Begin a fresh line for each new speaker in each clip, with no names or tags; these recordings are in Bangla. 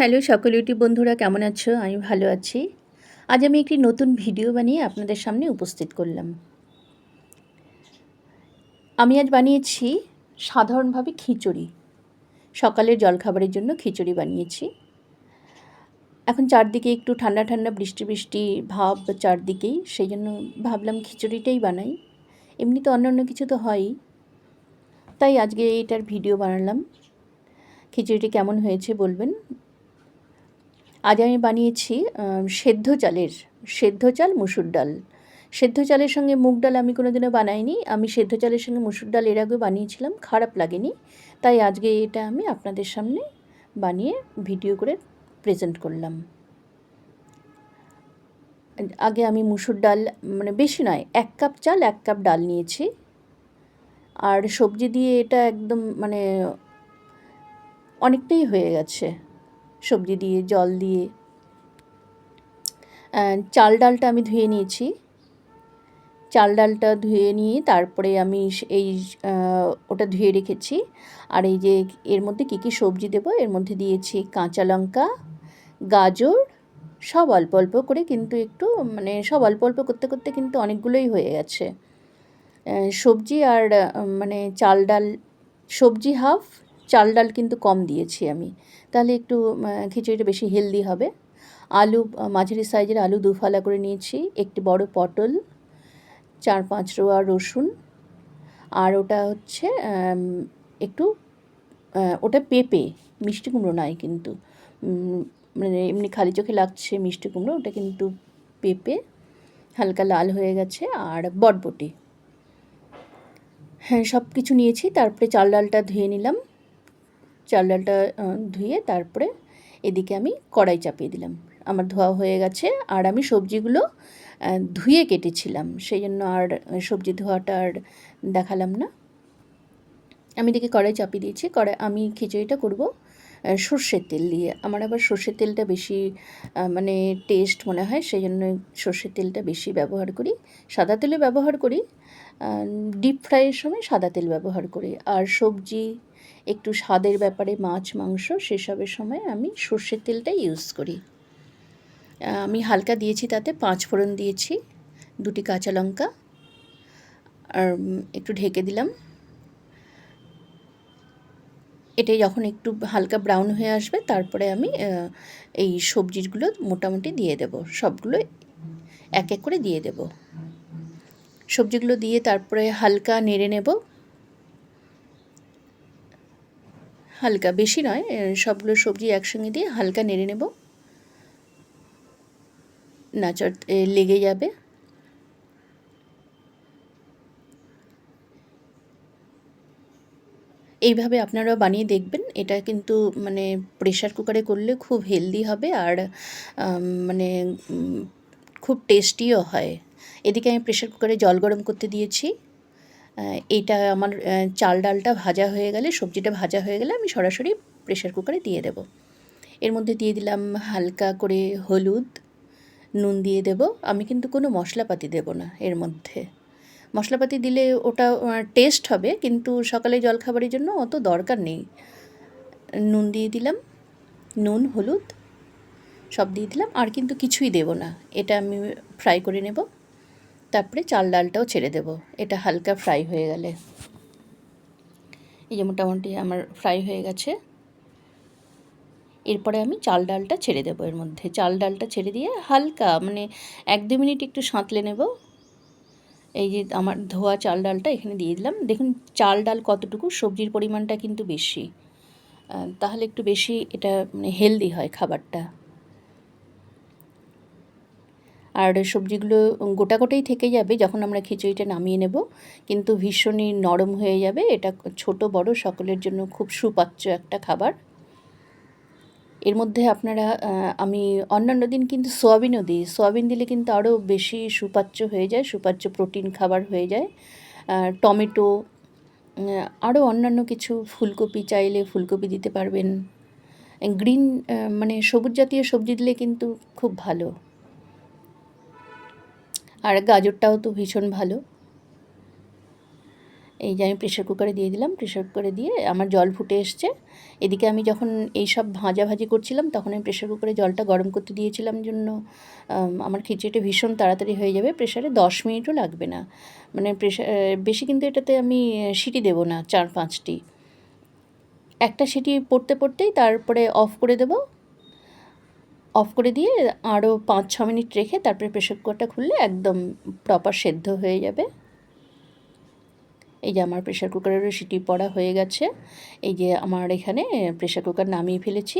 হ্যালো সকল ইউটিউব বন্ধুরা, কেমন আছো? আমি ভালো আছি। আজ আমি একটি নতুন ভিডিও বানিয়ে আপনাদের সামনে উপস্থিত করলাম। আমি আজ বানিয়েছি সাধারণভাবে খিচুড়ি। সকালের জলখাবারের জন্য খিচুড়ি বানিয়েছি। এখন চারদিকে একটু ঠান্ডা ঠান্ডা বৃষ্টি বৃষ্টি ভাব চারদিকেই সেই জন্য ভাবলাম খিচুড়িটাই বানাই। এমনি তো অন্য অন্য কিছু তো হয়ই। তাই আজকে এটার ভিডিও বানালাম। খিচুড়িটি কেমন হয়েছে বলবেন? আজ আমি বানিয়েছি সেদ্ধ চালের, সেদ্ধ চাল, মুসুর ডাল। সেদ্ধ চালের সঙ্গে মুগ ডাল আমি কোনো দিনও বানাইনি। আমি সেদ্ধ চালের সঙ্গে মুসুর ডাল এর আগে বানিয়েছিলাম, খারাপ লাগেনি। তাই আজকে এটা আমি আপনাদের সামনে বানিয়ে ভিডিও করে প্রেজেন্ট করলাম। আগে আমি মুসুর ডাল মানে বেশি নয়, এক কাপ চাল, এক কাপ ডাল নিয়েছি। আর সবজি দিয়ে এটা একদম মানে অনেকটাই হয়ে গেছে। সবজি দিয়ে, জল দিয়ে। চাল ডালটা আমি ধুয়ে নিয়েছি। চাল ডালটা ধুয়ে নিয়ে তারপরে আমি এই ওটা ধুয়ে রেখেছি। আর এই যে এর মধ্যে কী কী সবজি দেবো, এর মধ্যে দিয়েছি কাঁচা লঙ্কা, গাজর, সব অল্প অল্প করে কিন্তু একটু মানে সব অল্প অল্প করতে করতে কিন্তু অনেকগুলোই হয়ে গেছে। সবজি আর মানে চাল ডাল, সবজি হাফ চাল ডাল কিন্তু কম দিয়েছি আমি। তাহলে একটু খিচুড়িটা বেশি হেলদি হবে। আলু মাঝারি সাইজের আলু দুফালা করে নিয়েছি। একটি বড় পটল, চার পাঁচ রোয়া রসুন। আর ওটা হচ্ছে একটু ওটা পেঁপে, মিষ্টি কুমড়ো নয় কিন্তু। মানে এমনি খালি চোখে লাগছে মিষ্টি কুমড়ো, ওটা কিন্তু পেঁপে, হালকা লাল হয়ে গেছে আর বটবটি। হ্যাঁ সব কিছু নিয়েছি, তারপরে চাল ডালটা ধুয়ে নিলাম। চাল ডালটা ধুয়ে তারপরে এদিকে আমি কড়াই চাপিয়ে দিলাম। আমার ধোয়া হয়ে গেছে আর আমি সবজিগুলো ধুয়ে কেটেছিলাম। সেই জন্য আর সবজি ধোয়াটা আর দেখালাম না। আমি এদিকে কড়াই চাপিয়ে দিয়েছি। কড়াই, আমি খিচুড়িটা করব সর্ষের তেল দিয়ে। আমার আবার সর্ষের তেলটা বেশি মানে টেস্ট মনে হয় সেই জন্য সর্ষের তেলটা বেশি ব্যবহার করি। সাদা তেলে ব্যবহার করি ডিপ ফ্রাইয়ের সময় সাদা তেল ব্যবহার করি। আর সবজি একটু স্বাদের ব্যাপারে মাছ, মাংস সেসবের সময় আমি সর্ষের তেলটাই ইউজ করি। আমি হালকা দিয়েছি তাতে, পাঁচ ফোড়ন দিয়েছি, দুটি কাঁচা লঙ্কা, আর একটু ঢেকে দিলাম। এটাই যখন একটু হালকা ব্রাউন হয়ে আসবে, তারপরে আমি এই সবজিগুলো মোটামুটি দিয়ে দেব। সবগুলো এক এক করে দিয়ে দেব। সবজিগুলো দিয়ে তারপরে হালকা নেড়ে নেব। হালকা, বেশি নয় সবগুলো সবজি একসঙ্গে দিয়ে হালকা নেড়ে নেব। নাচর লেগে যাবে। এইভাবে আপনারা বানিয়ে দেখবেন। এটা কিন্তু মানে প্রেশার কুকারে করলে খুব হেলদি হবে আর মানে খুব টেস্টিও হয়। এদিকে আমি প্রেশার কুকারে জল গরম করতে দিয়েছি। এইটা আমার চাল ডালটা ভাজা হয়ে গেলে, সবজিটা ভাজা হয়ে গেলে আমি সরাসরি প্রেশার কুকারে দিয়ে দেব। এর মধ্যে দিয়ে দিলাম হালকা করে হলুদ, নুন দিয়ে দেব। আমি কিন্তু কোনো মশলাপাতি দেব না এর মধ্যে। মশলাপাতি দিলে ওটা টেস্ট হবে, কিন্তু সকালে জলখাবারের জন্য অত দরকার নেই। নুন দিয়ে দিলাম, নুন, হলুদ, সব দিয়ে দিলাম, আর কিন্তু কিছুই দেব না। এটা আমি ফ্রাই করে নেব। তারপরে চাল ডালটাও ছেড়ে দেব। এটা হালকা ফ্রাই হয়ে গেলে। এই যে মোটামুটি আমার ফ্রাই হয়ে গেছে। এরপরে আমি চাল ডালটা ছেড়ে দেবো এর মধ্যে। চাল ডালটা ছেড়ে দিয়ে হালকা মানে এক দু মিনিট একটু সাঁতলে নেব। এই যে আমার ধোয়া চাল ডালটা এখানে দিয়ে দিলাম। দেখুন, চাল ডাল কতটুকু, সবজির পরিমাণটা কিন্তু বেশি। তাহলে একটু বেশি এটা মানে হেলদি হয় খাবারটা। আর সবজিগুলো গোটা গোটাই থেকে যাবে যখন আমরা খিচুড়িটা নামিয়ে নেব। কিন্তু ভীষণই নরম হয়ে যাবে। এটা ছোট, বড়, সকলের জন্য খুব সুপাচ্য একটা খাবার। এর মধ্যে আপনারা আমি অন্যান্য দিন কিন্তু সোয়াবিনও দিই। সোয়াবিন দিলে কিন্তু আরও বেশি সুপাচ্য হয়ে যায়, সুপাচ্য প্রোটিন খাবার হয়ে যায়। টমেটো আরও অন্যান্য কিছু ফুলকপি চাইলে ফুলকপি দিতে পারবেন। গ্রিন মানে সবুজ জাতীয় সবজি দিলে কিন্তু খুব ভালো। আর গাজরটাও তো ভীষণ ভালো। এই যে আমি প্রেশার কুকারে দিয়ে দিলাম প্রেশার কুকারে দিয়ে আমার জল ফুটে এসছে। এদিকে আমি যখন এই সব ভাজাভাজি করছিলাম, তখন আমি প্রেশার কুকারে জলটা গরম করতে দিয়েছিলাম জন্য আমার খিচুড়িটা ভীষণ তাড়াতাড়ি হয়ে যাবে প্রেশারে দশ মিনিটও লাগবে না। মানে প্রেশার বেশি কিন্তু এটাতে আমি সিটি দেবো না, চার পাঁচটি। একটা সিটি পড়তে পড়তেই তারপরে অফ করে দেবো অফ করে দিয়ে আরও পাঁচ, ছ মিনিট রেখে তারপরে প্রেশার কুকারটা খুললে একদম প্রপার সেদ্ধ হয়ে যাবে। এই যে আমার প্রেশার কুকারেরও সিটি পড়া হয়ে গেছে। এই যে আমার এখানে প্রেশার কুকার নামিয়ে ফেলেছি।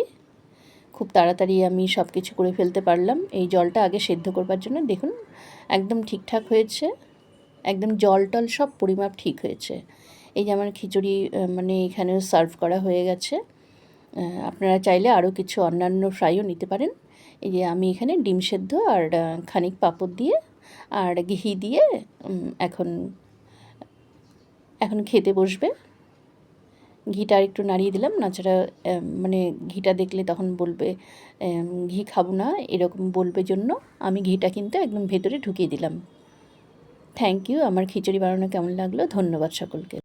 খুব তাড়াতাড়ি আমি সব কিছু করে ফেলতে পারলাম। এই জলটা আগে সেদ্ধ করবার জন্য দেখুন, একদম ঠিকঠাক হয়েছে। একদম জল টল সব পরিমাপ ঠিক হয়েছে। এই যে আমার খিচুড়ি মানে এখানেও সার্ভ করা হয়ে গেছে। আপনারা চাইলে আরও কিছু অন্যান্য ফ্রাইও নিতে পারেন। এই যে আমি এখানে ডিম সেদ্ধ আর খানিক পাঁপড় দিয়ে আর ঘি দিয়ে এখন এখন খেতে বসবে। ঘিটা একটু নাড়িয়ে দিলাম নাছাড়া মানে ঘিটা দেখলে তখন বলবে ঘি খাব না, এরকম বলবে জন্য আমি ঘিটা কিন্তু একদম ভেতরে ঢুকিয়ে দিলাম। থ্যাংক ইউ আমার খিচুড়ি বানানো কেমন লাগল, ধন্যবাদ সকলকে।